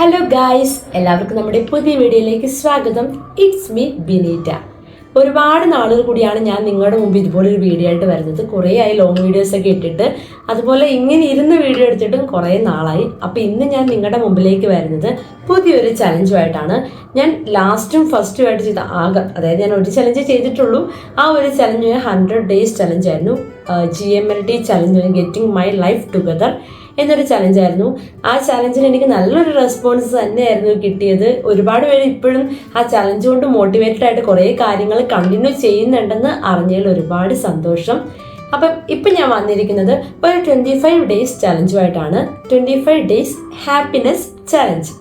Hello guys എല്ലാവർക്കും നമ്മുടെ പുതിയ വീഡിയോയിലേക്ക് സ്വാഗതം. ഇറ്റ്സ് മീ ബിനീറ്റ ഒരുപാട് നാളുകൾ കൂടിയാണ് ഞാൻ നിങ്ങളുടെ മുമ്പ് ഇതുപോലെ ഒരു വീഡിയോ ആയിട്ട് വരുന്നത്. കുറേ ആയി ലോങ് വീഡിയോസ് ഒക്കെ ഇട്ടിട്ട്. അതുപോലെ ഇങ്ങനെ ഇരുന്ന് വീഡിയോ എടുത്തിട്ടും കുറേ നാളായി. അപ്പോൾ ഇന്ന് ഞാൻ നിങ്ങളുടെ മുമ്പിലേക്ക് വരുന്നത് പുതിയൊരു ചലഞ്ചുമായിട്ടാണ് ഞാൻ ലാസ്റ്റും ഫസ്റ്റും ആയിട്ട് ചെയ്ത ആകെ അതായത് ഞാൻ ഒരു ചലഞ്ച് ചെയ്തിട്ടുള്ളൂ. ആ ഒരു challenge hundred days ചലഞ്ചായിരുന്നു G M L T challenge getting my life together എന്നൊരു ചലഞ്ചായിരുന്നു ആ ചലഞ്ചിന് എനിക്ക് നല്ലൊരു റെസ്പോൺസ് തന്നെയായിരുന്നു കിട്ടിയത്. ഒരുപാട് പേര് ഇപ്പോഴും ആ ചലഞ്ച് കൊണ്ട് മോട്ടിവേറ്റഡ് ആയിട്ട് കുറേ കാര്യങ്ങൾ കണ്ടിന്യൂ ചെയ്യുന്നുണ്ടെന്ന് അറിഞ്ഞതിൽ ഒരുപാട് സന്തോഷം. അപ്പം ഇപ്പം ഞാൻ വന്നിരിക്കുന്നത് ഒരു twenty five days ചലഞ്ചുമായിട്ടാണ് twenty five days happiness challenge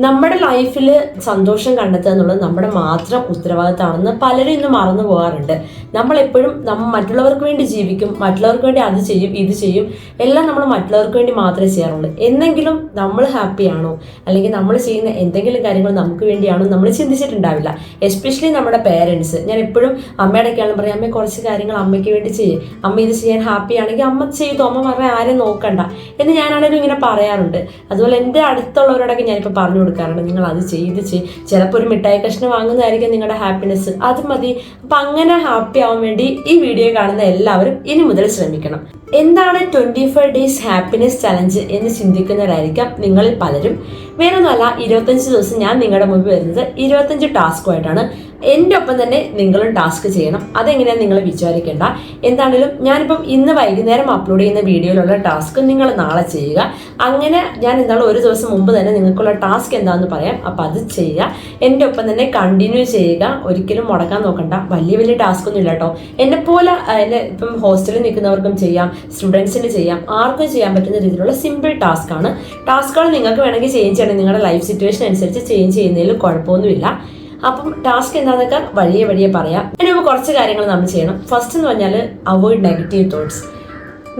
നമ്മുടെ ലൈഫിൽ സന്തോഷം കണ്ടെത്തുക എന്നുള്ളത് നമ്മുടെ മാത്രം ഉത്തരവാദിത്തമാണെന്ന് പലരും ഇന്ന് മറന്നു പോകാറുണ്ട്. നമ്മളെപ്പോഴും നമ്മൾ മറ്റുള്ളവർക്ക് വേണ്ടി ജീവിക്കും മറ്റുള്ളവർക്ക് വേണ്ടി അത് ചെയ്യും ഇത് ചെയ്യും എല്ലാം നമ്മൾ മറ്റുള്ളവർക്ക് വേണ്ടി മാത്രമേ ചെയ്യാറുള്ളൂ. എന്നെങ്കിലും നമ്മൾ ഹാപ്പിയാണോ അല്ലെങ്കിൽ നമ്മൾ ചെയ്യുന്ന എന്തെങ്കിലും കാര്യങ്ങൾ നമുക്ക് വേണ്ടിയാണോ? നമ്മൾ ചിന്തിച്ചിട്ടുണ്ടാവില്ല. എസ്പെഷ്യലി നമ്മുടെ പേരൻസ് ഞാൻ എപ്പോഴും അമ്മയുടെ ഒക്കെയാണ് പറയും അമ്മ കുറച്ച് കാര്യങ്ങൾ അമ്മയ്ക്ക് വേണ്ടി ചെയ്യും. അമ്മ ഇത് ചെയ്യാൻ ഹാപ്പി ആണെങ്കിൽ അമ്മ ചെയ്തു. അമ്മ പറഞ്ഞാൽ ആരും നോക്കണ്ട. എന്ന് ഞാനാണെങ്കിലും ഇങ്ങനെ പറയാറുണ്ട്. അതുപോലെ എന്റെ അടുത്തുള്ളവരോടൊക്കെ ഞാനിപ്പോൾ പറഞ്ഞു കൊടുക്കാറുണ്ട്. നിങ്ങൾ അത് ചെയ്ത് ചെയ്. ചിലപ്പോൾ ഒരു മിഠായി കഷ്ണം വാങ്ങുന്നതായിരിക്കും നിങ്ങളുടെ ഹാപ്പിനെസ് അത് മതി. അപ്പം അങ്ങനെ ഹാപ്പി ആവാൻ വേണ്ടി ഈ വീഡിയോ കാണുന്ന എല്ലാവരും ഇനി മുതൽ ശ്രമിക്കണം. എന്താണ് twenty five days happiness challenge എന്ന് ചിന്തിക്കുന്നവരായിരിക്കാം നിങ്ങളിൽ പലരും. വേറൊന്നുമല്ല ഇരുപത്തഞ്ച് ദിവസം ഞാൻ നിങ്ങളുടെ മുമ്പിൽ വരുന്നത് ഇരുപത്തഞ്ച് ടാസ്കുമായിട്ടാണ് എന്റെ ഒപ്പം തന്നെ നിങ്ങളും ടാസ്ക് ചെയ്യണം. അതെങ്ങനെയാണ് നിങ്ങൾ വിചാരിക്കേണ്ട? എന്താണെങ്കിലും ഞാനിപ്പം ഇന്ന് വൈകുന്നേരം അപ്ലോഡ് ചെയ്യുന്ന വീഡിയോയിലുള്ള ടാസ്ക് നിങ്ങൾ നാളെ ചെയ്യുക. അങ്ങനെ ഞാൻ എന്താണ് ഒരു ദിവസം മുമ്പ് തന്നെ നിങ്ങൾക്കുള്ള ടാസ്ക് എന്താണെന്ന് പറയാം. അപ്പം അത് ചെയ്യുക. എന്റെ ഒപ്പം തന്നെ കണ്ടിന്യൂ ചെയ്യുക. ഒരിക്കലും മുടക്കാൻ നോക്കണ്ട. വലിയ വലിയ ടാസ്ക് ഒന്നും ഇല്ല കേട്ടോ എന്നെ ഇപ്പം ഹോസ്റ്റലിൽ നിൽക്കുന്നവർക്കും ചെയ്യാം. സ്റ്റുഡൻസിന് ചെയ്യാം. ആർക്കും ചെയ്യാൻ പറ്റുന്ന രീതിയിലുള്ള സിമ്പിൾ ടാസ്ക് ആണ്. ടാസ്കുകൾ നിങ്ങൾക്ക് വേണമെങ്കിൽ ചേഞ്ച് ചെയ്യണം. നിങ്ങളുടെ ലൈഫ് സിറ്റുവേഷൻ അനുസരിച്ച് ചേഞ്ച് ചെയ്യുന്നതിൽ കുഴപ്പമൊന്നുമില്ല. അപ്പം ടാസ്ക് എന്താണെന്നൊക്കെ വഴിയെ വഴിയെ പറയാം. നമുക്ക് കുറച്ച് കാര്യങ്ങൾ നമ്മൾ ചെയ്യണം. ഫസ്റ്റ് എന്ന് പറഞ്ഞാൽ avoid negative thoughts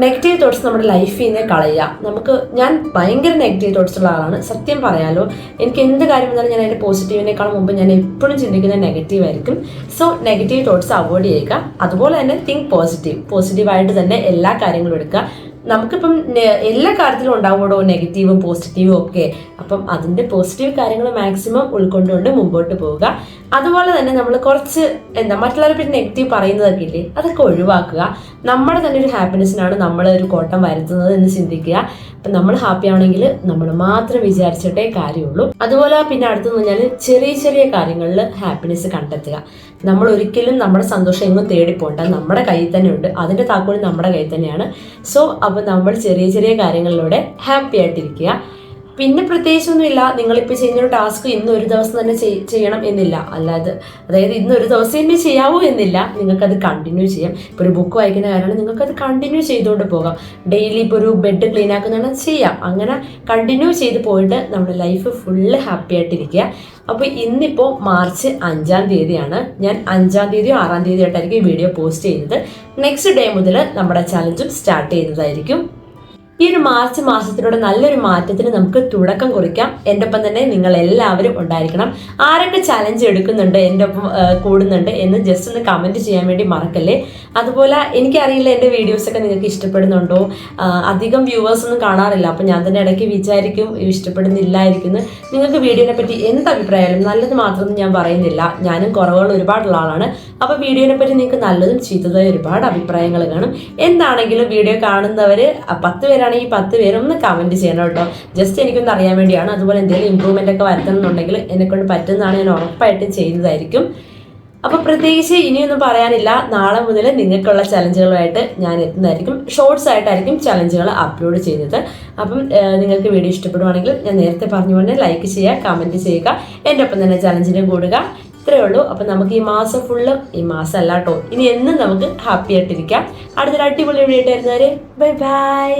negative thoughts നമ്മുടെ ലൈഫിൽ നിന്ന് കളയുക. നമുക്ക് ഞാൻ ഭയങ്കര നെഗറ്റീവ് തോട്ട്സ് ഉള്ള ആളാണ്. സത്യം പറയാലോ എനിക്ക് എന്ത് കാര്യം വന്നാലും ഞാൻ അതിന്റെ പോസിറ്റീവിനേക്കാൾ മുമ്പ് ഞാൻ എപ്പോഴും ചിന്തിക്കുന്നത് നെഗറ്റീവ് ആയിരിക്കും. സോ നെഗറ്റീവ് തോട്ട്സ് അവോയ്ഡ് ചെയ്യുക. അതുപോലെ തന്നെ തിങ്ക് പോസിറ്റീവ് പോസിറ്റീവായിട്ട് തന്നെ എല്ലാ കാര്യങ്ങളും എടുക്കുക. നമുക്കിപ്പം എല്ലാ കാര്യത്തിലും ഉണ്ടാവുമോ നെഗറ്റീവും പോസിറ്റീവും ഒക്കെ. അപ്പം അതിന്റെ പോസിറ്റീവ് കാര്യങ്ങൾ മാക്സിമം ഉൾക്കൊണ്ടുകൊണ്ട് മുമ്പോട്ട് പോവുക. അതുപോലെ തന്നെ നമ്മൾ കുറച്ച് എന്താ മറ്റുള്ളവരെ പറ്റി നെഗറ്റീവ് പറയുന്നതൊക്കെ ഇല്ലേ അതൊക്കെ ഒഴിവാക്കുക. നമ്മുടെ തന്നെ ഒരു ഹാപ്പിനെസ്സിനാണ് നമ്മൾ ഒരു കോട്ടം വരുത്തുന്നത് എന്ന് ചിന്തിക്കുക. അപ്പം നമ്മൾ ഹാപ്പി ആണെങ്കിൽ നമ്മൾ മാത്രം വിചാരിച്ചിട്ടേ കാര്യമുള്ളൂ. അതുപോലെ പിന്നെ അടുത്തെന്ന് പറഞ്ഞാൽ ചെറിയ ചെറിയ കാര്യങ്ങളിൽ ഹാപ്പിനെസ് കണ്ടെത്തുക. നമ്മൾ ഒരിക്കലും നമ്മുടെ സന്തോഷം എങ്ങും തേടിപ്പോണ്ട നമ്മുടെ കയ്യിൽ തന്നെ ഉണ്ട്. അതിന്റെ താക്കോൽ നമ്മുടെ കയ്യിൽ തന്നെയാണ്. സോ അപ്പോൾ നമ്മൾ ചെറിയ ചെറിയ കാര്യങ്ങളിലൂടെ ഹാപ്പി ആയിട്ടിരിക്കുക. പിന്നെ പ്രത്യേകിച്ചൊന്നുമില്ല. നിങ്ങളിപ്പോൾ ചെയ്യുന്ന ഒരു ടാസ്ക് ഇന്ന് ഒരു ദിവസം തന്നെ ചെയ്യണം എന്നില്ല. അല്ലാതെ അതായത് ഇന്ന് ഒരു ദിവസം തന്നെ ചെയ്യാവൂ എന്നില്ല. നിങ്ങൾക്കത് കണ്ടിന്യൂ ചെയ്യാം. ഇപ്പോൾ ഒരു ബുക്ക് വായിക്കുന്ന കാര്യമാണ് നിങ്ങൾക്കത് കണ്ടിന്യൂ ചെയ്തുകൊണ്ട് പോകാം. ഡെയിലി ഇപ്പോൾ ഒരു ബെഡ് ക്ലീൻ ആക്കുന്നതാണ് ചെയ്യാം. അങ്ങനെ കണ്ടിന്യൂ ചെയ്ത് പോയിട്ട് നമ്മുടെ ലൈഫ് ഫുള്ള് ഹാപ്പി ആയിട്ടിരിക്കുക. അപ്പോൾ ഇന്നിപ്പോൾ മാർച്ച് അഞ്ചാം തീയതിയാണ്. ഞാൻ അഞ്ചാം തീയതിയോ ആറാം തീയതിയോ ആയിട്ടായിരിക്കും ഈ വീഡിയോ പോസ്റ്റ് ചെയ്യുന്നത്. നെക്സ്റ്റ് ഡേ മുതൽ നമ്മുടെ ചലഞ്ചും സ്റ്റാർട്ട് ചെയ്യുന്നതായിരിക്കും. ഈ ഒരു മാർച്ച് മാസത്തിലൂടെ നല്ലൊരു മാറ്റത്തിന് നമുക്ക് തുടക്കം കുറിക്കാം. എന്റെ ഒപ്പം തന്നെ നിങ്ങൾ എല്ലാവരും ഉണ്ടായിരിക്കണം. ആരൊക്കെ ചലഞ്ച് എടുക്കുന്നുണ്ട് എന്റെ ഒപ്പം കൂടുന്നുണ്ട് എന്ന് ജസ്റ്റ് ഒന്ന് കമന്റ് ചെയ്യാൻ വേണ്ടി മറക്കല്ലേ? അതുപോലെ എനിക്കറിയില്ല എന്റെ വീഡിയോസൊക്കെ നിങ്ങൾക്ക് ഇഷ്ടപ്പെടുന്നുണ്ടോ? അധികം വ്യൂവേഴ്സ് ഒന്നും കാണാറില്ല. അപ്പം ഞാൻ തന്നെ ഇടയ്ക്ക് വിചാരിക്കും ഇഷ്ടപ്പെടുന്നില്ലായിരിക്കുന്നു. നിങ്ങൾക്ക് വീഡിയോനെ പറ്റി എന്ത് അഭിപ്രായമായാലും നല്ലത് മാത്രമൊന്നും ഞാൻ പറയുന്നില്ല. ഞാനും കുറവുകൾ ഒരുപാടുള്ള ആളാണ്. അപ്പോൾ വീഡിയോനെ പറ്റി നിങ്ങൾക്ക് നല്ലതും ചീത്തതായ ഒരുപാട് അഭിപ്രായങ്ങൾ കാണും. എന്താണെങ്കിലും വീഡിയോ കാണുന്നവർ പത്ത് പേരാണെങ്കിൽ പത്ത് ഒന്ന് കമന്റ് ചെയ്യണം കേട്ടോ. ജസ്റ്റ് എനിക്കൊന്ന് അറിയാൻ വേണ്ടിയാണ്. അതുപോലെ എന്തെങ്കിലും ഇമ്പ്രൂവ്മെന്റ് ഒക്കെ വരുത്തണമെന്നുണ്ടെങ്കിൽ എന്നെക്കൊണ്ട് പറ്റുന്നതാണ് ഞാൻ ഉറപ്പായിട്ടും ചെയ്യുന്നതായിരിക്കും അപ്പോൾ പ്രത്യേകിച്ച് ഇനിയൊന്നും പറയാനില്ല. നാളെ മുതൽ നിങ്ങൾക്കുള്ള ചലഞ്ചുകളുമായിട്ട് ഞാൻ എത്തുന്നതായിരിക്കും. ഷോർട്സ് ആയിട്ടായിരിക്കും ചലഞ്ചുകൾ അപ്ലോഡ് ചെയ്യുന്നത്. അപ്പം നിങ്ങൾക്ക് വീഡിയോ ഇഷ്ടപ്പെടുവാണെങ്കിൽ ഞാൻ നേരത്തെ പറഞ്ഞ പോലെ ലൈക്ക് ചെയ്യുക കമന്റ് ചെയ്യുക എന്റെ ഒപ്പം തന്നെ ചലഞ്ചിനെ കൂടുക. ഇത്രയേ ഉള്ളൂ. അപ്പം നമുക്ക് ഈ മാസം ഫുള്ള് ഈ മാസം അല്ല കേട്ടോ. ഇനി എന്നും നമുക്ക് ഹാപ്പി ആയിട്ടിരിക്കാം. അടുത്തൊരു അടിപൊളി വീഡിയോ ആയിട്ട് ബൈ ബൈ